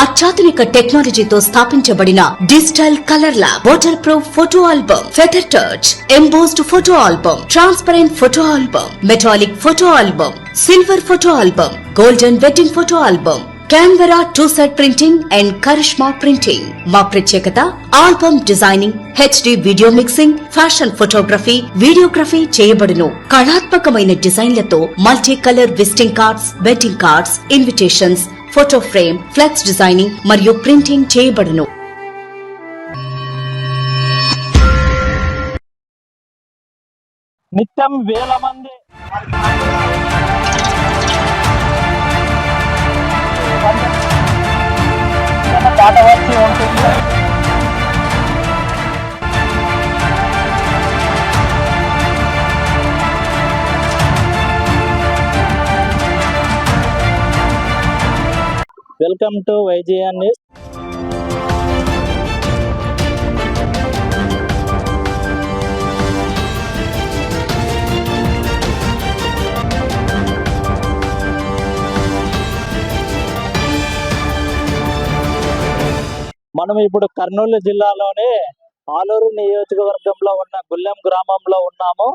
అత్యాధునిక టెక్నాలజీతో స్థాపించబడిన digital colour lab waterproof photo album feather touch embossed photo album transparent photo album metallic photo album silver photo album golden wedding photo album camera two set printing and Karishma printing మా ప్రత్యేకత album designing HD video mixing fashion photography videography చేయబడును. కళాత్మకమైన డిజైన్లతో multi colour visiting cards wedding cards invitations photo frame flex designing మరియు printing చేయబడును. నిత్యం వేల మంది welcome to వైజీఎన్ news మనం ఇప్పుడు కర్నూలు జిల్లాలోని ఆలూరు నియోజకవర్గంలో ఉన్న గుల్లెం గ్రామంలో ఉన్నాము.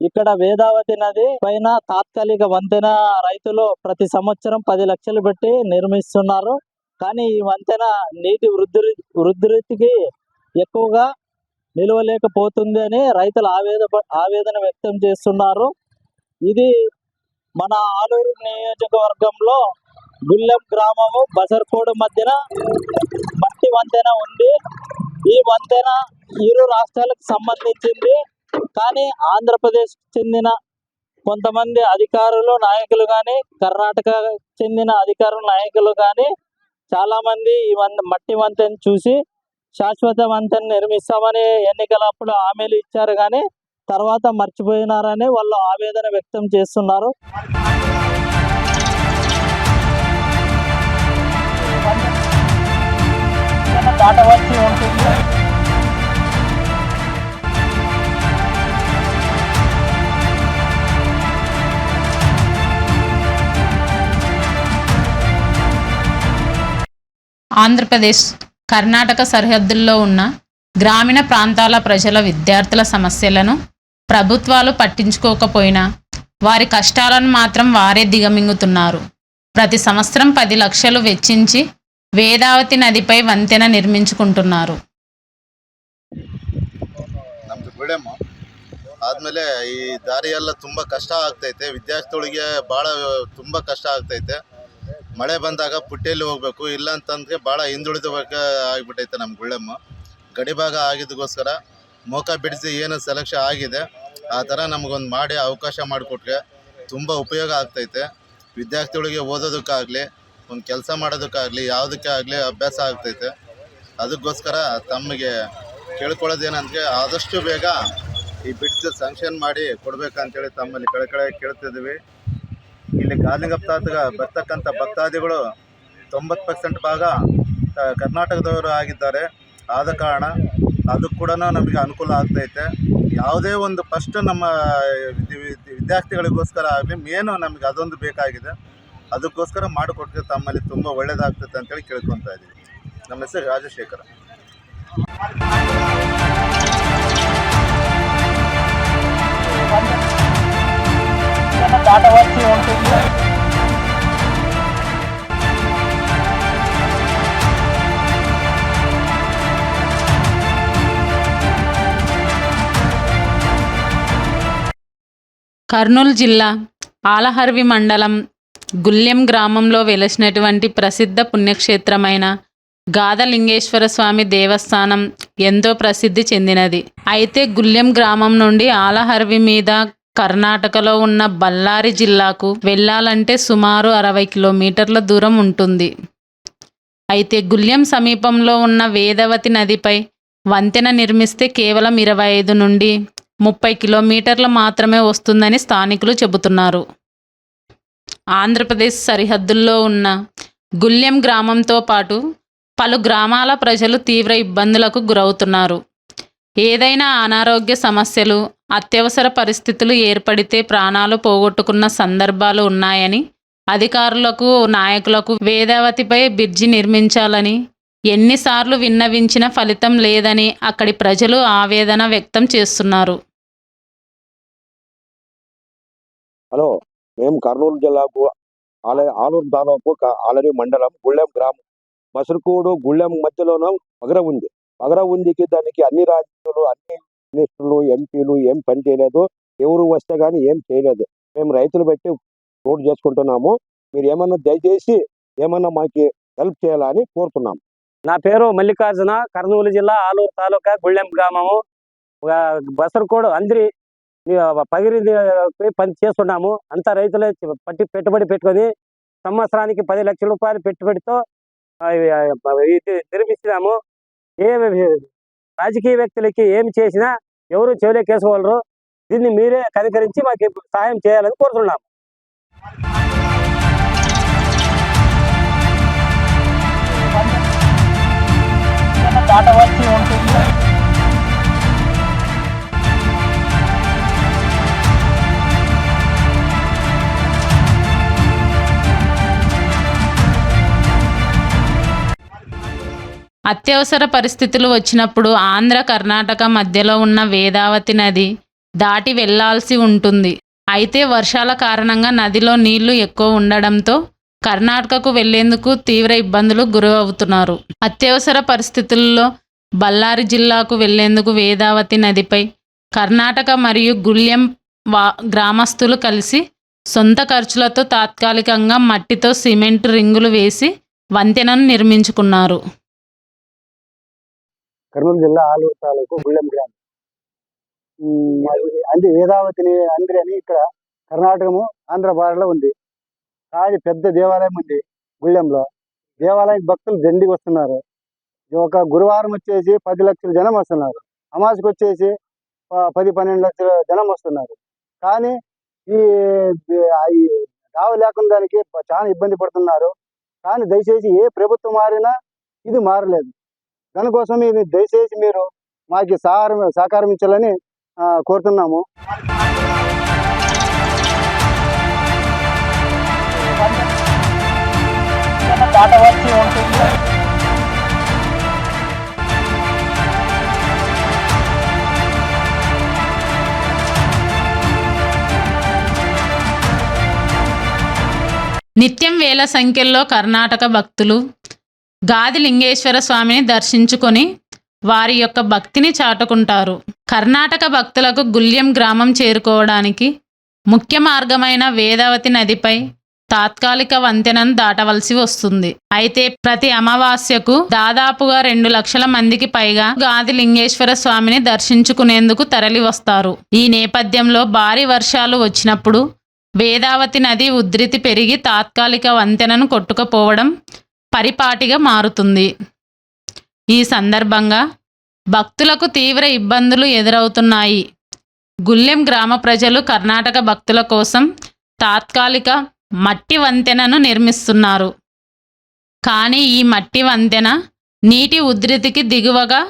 ఇక్కడ వేదావతి నది పైన తాత్కాలిక వంతెన రైతులు ప్రతి సంవత్సరం పది లక్షలు పెట్టి నిర్మిస్తున్నారు. కానీ ఈ వంతెన నీటి వృద్ధి వృద్ధికి ఎక్కువగా నిలవలేకపోతుంది అని రైతులు ఆవేద ఆవేదన వ్యక్తం చేస్తున్నారు. ఇది మన ఆలూరు నియోజకవర్గంలో గుల్లెం గ్రామము బసర్కోడు మధ్యన మట్టి వంతెన ఉంది. ఈ వంతెన ఇరు రాష్ట్రాలకు సంబంధించింది. కానీ ఆంధ్రప్రదేశ్ చెందిన కొంతమంది అధికారులు నాయకులు కానీ కర్ణాటక చెందిన అధికారులు నాయకులు కానీ చాలామంది ఈ మట్టి వంతెన చూసి శాశ్వత వంతెన నిర్మిస్తామని ఎన్నికలప్పుడు హామీలు ఇచ్చారు కానీ తర్వాత మర్చిపోయినారని వాళ్ళు ఆవేదన వ్యక్తం చేస్తున్నారు. దాటవలసి ఉంటుంది? ఆంధ్రప్రదేశ్ కర్ణాటక సరిహద్దుల్లో ఉన్న గ్రామీణ ప్రాంతాల ప్రజల విద్యార్థుల సమస్యలను ప్రభుత్వాలు పట్టించుకోకపోయినా వారి కష్టాలను మాత్రం వారే దిగమింగుతున్నారు. ప్రతి సంవత్సరం పది లక్షలు వెచ్చించి వేదావతి నదిపై వంతెన నిర్మించుకుంటున్నారు. ఈ ಈ ದಾರಿಯೆಲ್ಲ ತುಂಬ ಕಷ್ಟ ಆಗ್ತೈತೆ. ವಿದ್ಯಾರ್ಥಿಗಳಿಗೆ ಭಾಳ ತುಂಬ ಕಷ್ಟ ಆಗ್ತೈತೆ. ಮಳೆ ಬಂದಾಗ ಪುಟ್ಟಿಯಲ್ಲಿ ಹೋಗ್ಬೇಕು, ಇಲ್ಲ ಅಂತಂದ್ರೆ ಭಾಳ ಹಿಂದುಳಿದ ಆಗಿಬಿಟ್ಟೈತೆ ನಮ್ಮ ಗುಳ್ಳೆಮ್ಮ. ಗಡಿಭಾಗ ಆಗಿದ್ದಕ್ಕೋಸ್ಕರ ಮೋಕ ಬಿಡಿಸಿ ಏನು ಸೆಲೆಕ್ಷನ್ ಆಗಿದೆ, ಆ ಥರ ನಮಗೊಂದು ಮಾಡಿ ಅವಕಾಶ ಮಾಡಿಕೊಟ್ರೆ ತುಂಬ ಉಪಯೋಗ ಆಗ್ತೈತೆ. ವಿದ್ಯಾರ್ಥಿಗಳಿಗೆ ಓದೋದಕ್ಕಾಗಲಿ, ಒಂದು ಕೆಲಸ ಮಾಡೋದಕ್ಕಾಗಲಿ, ಯಾವುದಕ್ಕೆ ಆಗಲಿ ಅಭ್ಯಾಸ ಆಗ್ತೈತೆ. ಅದಕ್ಕೋಸ್ಕರ ತಮಗೆ ಕೇಳ್ಕೊಳ್ಳೋದೇನಂದ್ರೆ ಆದಷ್ಟು ಬೇಗ ಈ ಬಿಡ್ಸ್ ಸ್ಯಾಂಕ್ಷನ್ ಮಾಡಿ ಕೊಡಬೇಕಂತೇಳಿ ತಮ್ಮಲ್ಲಿ ಕಳಕಳೆ ಕೇಳ್ತಿದ್ದೀವಿ ಇಲ್ಲಿ ಗಾಲಿಗಪ್ತಾಗ ಬರ್ತಕ್ಕಂಥ ಭಕ್ತಾದಿಗಳು ತೊಂಬತ್ತು ಪರ್ಸೆಂಟ್ ಭಾಗ ಕರ್ನಾಟಕದವರು ಆಗಿದ್ದಾರೆ. ಆದ ಕಾರಣ ಅದು ಕೂಡ ನಮಗೆ ಅನುಕೂಲ ಆಗ್ತೈತೆ. ಯಾವುದೇ ಒಂದು ಫಸ್ಟ್ ನಮ್ಮ, ವಿದ್ಯ- ವಿದ್ಯ- ವಿದ್ಯಾರ್ಥಿಗಳಿಗೋಸ್ಕರ ಆಗಲಿ ಮೇನು ನಮಗೆ ಅದೊಂದು ಬೇಕಾಗಿದೆ. ಅದಕ್ಕೋಸ್ಕರ ಮಾಡಿಕೊಟ್ಟರೆ ತಮ್ಮಲ್ಲಿ ತುಂಬ ಒಳ್ಳೆಯದಾಗ್ತದೆ ಅಂತೇಳಿ ಕೇಳ್ಕೊತಾ ಇದ್ದೀವಿ ನಮ್ಮ ಹೆಸರು ರಾಜಶೇಖರ. దాటవలసి ఉంటుంది. కర్నూలు జిల్లా ఆలహర్వి మండలం గుల్యం గ్రామంలో వెలసినటువంటి ప్రసిద్ధ పుణ్యక్షేత్రమైన గాదలింగేశ్వర స్వామి దేవస్థానం ఎంతో ప్రసిద్ధి చెందినది. అయితే గుల్యం గ్రామం నుండి ఆలహర్వి మీద కర్ణాటకలో ఉన్న బళ్ళారి జిల్లాకు వెళ్ళాలంటే సుమారు అరవై కిలోమీటర్ల దూరం ఉంటుంది. అయితే గుళ్యం సమీపంలో ఉన్న వేదవతి నదిపై వంతెన నిర్మిస్తే కేవలం ఇరవై ఐదు నుండి ముప్పై కిలోమీటర్లు మాత్రమే వస్తుందని స్థానికులు చెబుతున్నారు. ఆంధ్రప్రదేశ్ సరిహద్దుల్లో ఉన్న గుళ్యం గ్రామంతో పాటు పలు గ్రామాల ప్రజలు తీవ్ర ఇబ్బందులకు గురవుతున్నారు. ఏదైనా అనారోగ్య సమస్యలు అత్యవసర పరిస్థితులు ఏర్పడితే ప్రాణాలు పోగొట్టుకున్న సందర్భాలు ఉన్నాయని అధికారులకు నాయకులకు వేదావతిపై బ్రిడ్జి నిర్మించాలని ఎన్నిసార్లు విన్నవించిన ఫలితం లేదని అక్కడి ప్రజలు ఆవేదన వ్యక్తం చేస్తున్నారు. హలో మేము కర్నూలు జిల్లాకు ఆల ఆలూరు దాదాపు ఆలరి మండలం గుళ్ళెం గ్రామం. మసరుకూడు గుళ్ళెం మధ్యలోనూ పగర ఉంది పగర ఉందికి దానికి అన్ని రాజ్యాలు అన్ని మినిస్టర్లు ఎంపీలు ఏం పని చేయలేదు. ఎవరు వస్తే కానీ ఏం చేయలేదు. మేము రైతులు పెట్టి రోడ్ చేసుకుంటున్నాము. మీరు ఏమన్నా దయచేసి ఏమన్నా మాకు హెల్ప్ చేయాలని కోరుతున్నాము. నా పేరు మల్లికార్జున కర్నూలు జిల్లా ఆలూరు తాలూకా గుళ్ళెం గ్రామము. బసరకోడు అందరి పగిరి పని చేస్తున్నాము. అంతా రైతులే పట్టి పెట్టుబడి పెట్టుకొని సంవత్సరానికి పది లక్షల రూపాయలు పెట్టుబడితో ఇది నిర్మిస్తున్నాము ఏ రాజకీయ వ్యక్తులకి ఏం చేసినా ఎవరు చెవులేకేసుకోగలరు దీన్ని మీరే కనికరించి మాకు సహాయం చేయాలని కోరుతున్నాము. దాటవలసి ఉంటుంది. అత్యవసర పరిస్థితులు వచ్చినప్పుడు ఆంధ్ర కర్ణాటక మధ్యలో ఉన్న వేదావతి నది దాటి వెళ్ళాల్సి ఉంటుంది. అయితే వర్షాల కారణంగా నదిలో నీళ్ళు ఎక్కువ ఉండడంతో కర్ణాటకకు వెళ్ళేందుకు తీవ్ర ఇబ్బందులు గురవుతున్నారు. అత్యవసర పరిస్థితుల్లో బళ్ళారి జిల్లాకు వెళ్ళేందుకు వేదావతి నదిపై కర్ణాటక మరియు గుళ్యం వా గ్రామస్తులు కలిసి సొంత ఖర్చులతో తాత్కాలికంగా మట్టితో సిమెంట్ రింగులు వేసి వంతెనను నిర్మించుకున్నారు. కర్నూలు జిల్లా ఆలూరు తాలూకు గుళ్ళెం గ్రామం. అంది వేదావతిని అంద్రి అని ఇక్కడ కర్ణాటకము ఆంధ్ర భారలో ఉంది. కాడి పెద్ద దేవాలయం ఉంది గుళ్ళెంలో. దేవాలయం భక్తులు దండి వస్తున్నారు. ఒక గురువారం వచ్చేసి పది లక్షల జనం వస్తున్నారు. అమాసకు వచ్చేసి ప- పది పన్నెండు లక్షల జనం వస్తున్నారు. కానీ ఈ ఈ దావ లేకుండా దానికి చాలా ఇబ్బంది పడుతున్నారు. కానీ దయచేసి ఏ ప్రభుత్వం మారినా ఇది మారలేదు. దానికోసం ఇది దయచేసి మీరు మాకు సహకారం సహకారం ఇచ్చాలని కోరుతున్నాము. నిత్యం వేల సంఖ్యలో కర్ణాటక భక్తులు గాది లింగేశ్వర స్వామిని దర్శించుకొని వారి యొక్క భక్తిని చాటుకుంటారు. కర్ణాటక భక్తులకు గుల్యం గ్రామం చేరుకోవడానికి ముఖ్య మార్గమైన వేదావతి నదిపై తాత్కాలిక వంతెనను దాటవలసి వస్తుంది. అయితే ప్రతి అమావాస్యకు దాదాపుగా రెండు లక్షల మందికి పైగా గాది లింగేశ్వర స్వామిని దర్శించుకునేందుకు తరలి వస్తారు. ఈ నేపథ్యంలో భారీ వర్షాలు వచ్చినప్పుడు వేదావతి నది ఉధృతి పెరిగి తాత్కాలిక వంతెనను కొట్టుకుపోవడం పరిపాటిగా మారుతుంది. ఈ సందర్భంగా భక్తులకు తీవ్ర ఇబ్బందులు ఎదురవుతున్నాయి. గుల్లెం గ్రామ ప్రజలు కర్ణాటక భక్తుల కోసం తాత్కాలిక మట్టి వంతెనను నిర్మిస్తున్నారు. కానీ ఈ మట్టి వంతెన నీటి ఉధృతికి దిగువగా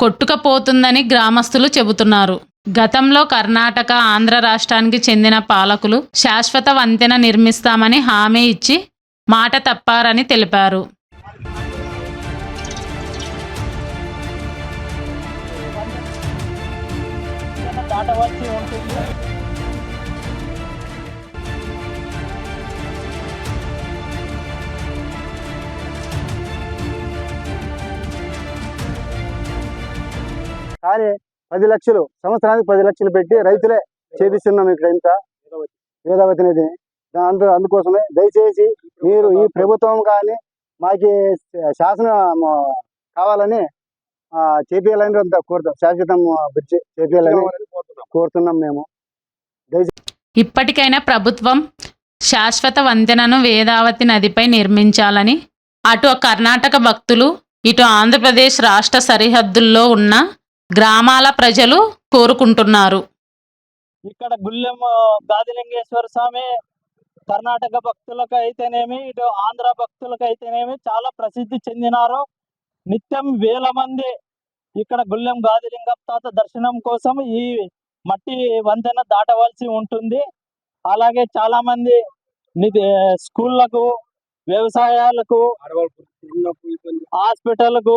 కొట్టుకపోతుందని గ్రామస్తులు చెబుతున్నారు. గతంలో కర్ణాటక ఆంధ్ర రాష్ట్రానికి చెందిన పాలకులు శాశ్వత వంతెన నిర్మిస్తామని హామీ ఇచ్చి మాట తప్పారని తెలిపారు. కానీ పది లక్షలు సంవత్సరానికి పది లక్షలు పెట్టి రైతులే చేపిస్తున్నాం ఇక్కడ ఇంత వేదావతి నదిని. దాంట్లో అందుకోసమే. దయచేసి మీరు ఈ ప్రభుత్వం కానీ మాకి శాసన కావాలని చేపియాలని అంత కోరుతాం శాశ్వతం బ్రిడ్జి చేపియాలని కోరుతున్నాం మేము. ఇప్పటికైనా ప్రభుత్వం శాశ్వత వంతెనను వేదావతి నదిపై నిర్మించాలని అటు కర్ణాటక భక్తులు ఇటు ఆంధ్రప్రదేశ్ రాష్ట్ర సరిహద్దుల్లో ఉన్న గ్రామాల ప్రజలు కోరుకుంటున్నారు. ఇక్కడ గుళ్ళెం గాదిలింగేశ్వర స్వామి కర్ణాటక భక్తులకు అయితేనేమి ఇటు ఆంధ్ర భక్తులకు అయితేనేమి చాలా ప్రసిద్ధి చెందినారు. నిత్యం వేల మంది ఇక్కడ గుళ్ళెం గాదిలింగం తాత దర్శనం కోసం ఈ మట్టి వంతెన దాటవలసి ఉంటుంది. అలాగే చాలా మంది నిధి స్కూళ్ళకు వ్యవసాయాలకు హాస్పిటల్కు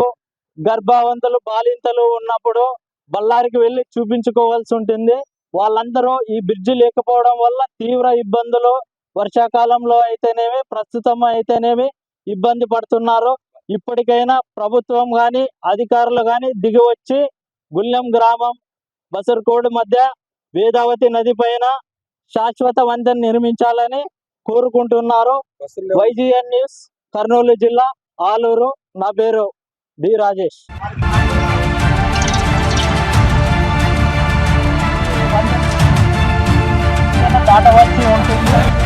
గర్భవంతులు బాలింతలు ఉన్నప్పుడు బళ్ళారికి వెళ్ళి చూపించుకోవాల్సి ఉంటుంది. వాళ్ళందరూ ఈ బ్రిడ్జి లేకపోవడం వల్ల తీవ్ర ఇబ్బందులు వర్షాకాలంలో అయితేనేమి ప్రస్తుతం అయితేనేమి ఇబ్బంది పడుతున్నారు. ఇప్పటికైనా ప్రభుత్వం కానీ అధికారులు కానీ దిగి వచ్చి గుల్లెం గ్రామం బసర్కోడు మధ్య వేదావతి నది పైన శాశ్వత వంతెన నిర్మించాలని కోరుకుంటున్నారు. వైజీఎన్ న్యూస్ కర్నూలు జిల్లా ఆలూరు. నా పేరు డి రాజేష్. దాటవలసి ఉంటుంది.